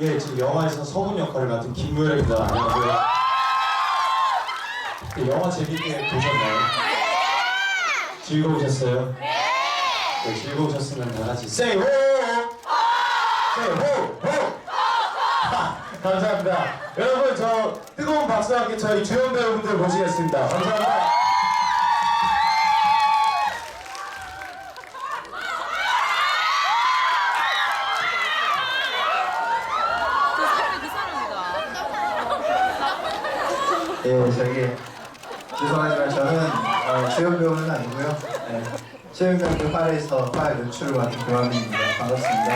예, 지금 영화에서 서문 역할을 맡은 김무열입니다. 안녕하세요. 그 영화 재밌게 보셨나요? 즐거우셨어요? 네, 즐거우셨으면 다 같이 ho! Say ho! ho! 하, 감사합니다. 여러분 저 뜨거운 박수와 함께 저희 주연 배우분들 모시겠습니다. 감사합니다. 그 사람이 그 사람이다. 예, 저기 죄송하지만 저는 어, 최영 배우는 아니고요. 네, 최영 배우 활에서 활 연출을 맡은 고현민입니다. 반갑습니다.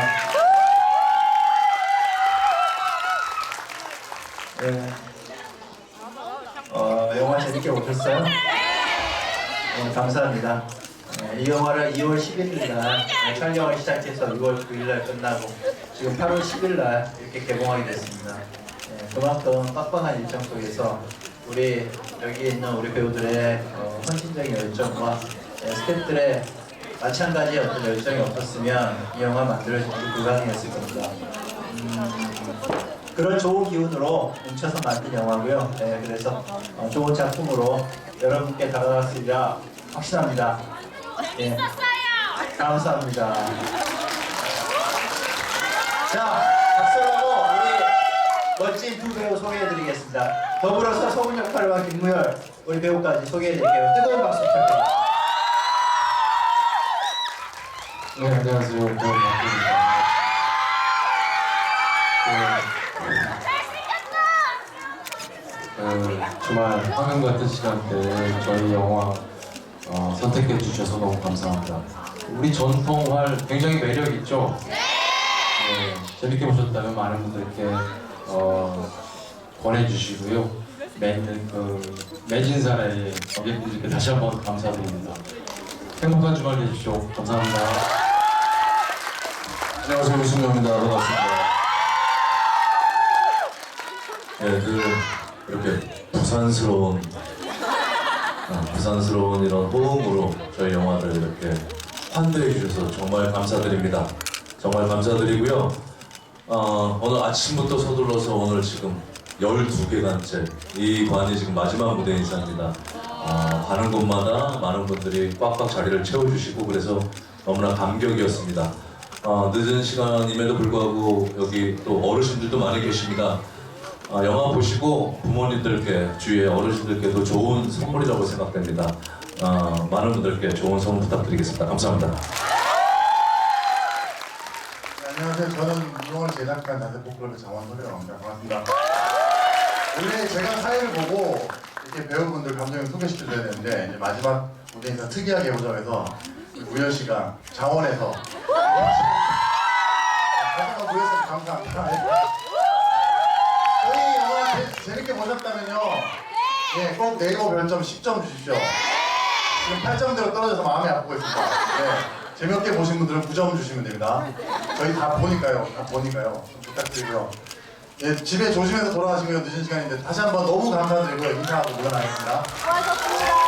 예, 어, 영화 재밌게 보셨어요? 네, 감사합니다. 네, 이 영화를 2월 11일 날 네, 촬영을 시작해서 6월 9일 날 끝나고 지금 8월 10일 날 이렇게 개봉하게 됐습니다. 네, 그만큼 빡빡한 일정 속에서 우리 여기 있는 우리 배우들의 어, 헌신적인 열정과 네, 스태프들의 마찬가지의 어떤 열정이 없었으면 이 영화 만들어지기 불가능했을 겁니다. 음, 그런 좋은 기운으로 뭉쳐서 만든 영화고요. 네, 그래서 어, 좋은 작품으로 여러분께 있리라 확신합니다. 예. 감사합니다. 자, 멋진 두 배우 소개해드리겠습니다. 더불어서 서훈 역할과 김무열 우리 배우까지 소개해드릴게요. 뜨거운 박수 부탁드립니다. 네, 안녕하세요. 배우 박근입니다. 그, 주말 황금 같은 시간대에 저희 영화 어, 선택해 주셔서 너무 감사합니다. 우리 전통활 굉장히 매력 있죠? 네. 재밌게 보셨다면 많은 분들께 어, 권해주시고요. 매, 그, 매진사의 관객분들께 다시 한번 감사드립니다. 행복한 주말 되십시오. 감사합니다. 안녕하세요 유승용입니다. 반갑습니다. 예, 그 이렇게 부산스러운 아, 부산스러운 이런 호응으로 저희 영화를 이렇게 환대해 주셔서 정말 감사드립니다. 정말 감사드리고요. 어, 오늘 아침부터 서둘러서 오늘 지금 12개간째 이 관이 지금 마지막 무대 인사입니다. 어, 가는 곳마다 많은 분들이 꽉꽉 자리를 채워주시고 그래서 너무나 감격이었습니다. 어, 늦은 시간임에도 불구하고 여기 또 어르신들도 많이 계십니다. 아, 영화 보시고 부모님들께 주위의 어르신들께도 좋은 선물이라고 생각됩니다. 아, 많은 분들께 좋은 선물 부탁드리겠습니다. 감사합니다. 네, 안녕하세요. 저는 이영을 제작한 다대포클럽의 장원소리라고 합니다. 반갑습니다. 원래 제가 사회를 보고 이렇게 배우분들 감정을 소개시켜드려야 되는데 이제 마지막 무대 인사 특이하게 해보자고 해서 우리 무현 씨가 장원에서 마지막 무에서 감사합니다. 저희 영화 재- 재밌게 보셨다면요. 예, 꼭 네이버 별점 10점 주십시오. 지금 8점대로 떨어져서 마음이 아프고 있습니다. 네, 재미없게 보신 분들은 9점 주시면 됩니다. 저희 다 보니까요. 다 보니까요. 좀 부탁드리고요. 예, 집에 조심해서 돌아가시고요. 늦은 시간인데 다시 한번 너무 감사드리고요. 인사하고 물러나겠습니다. 수고하셨습니다.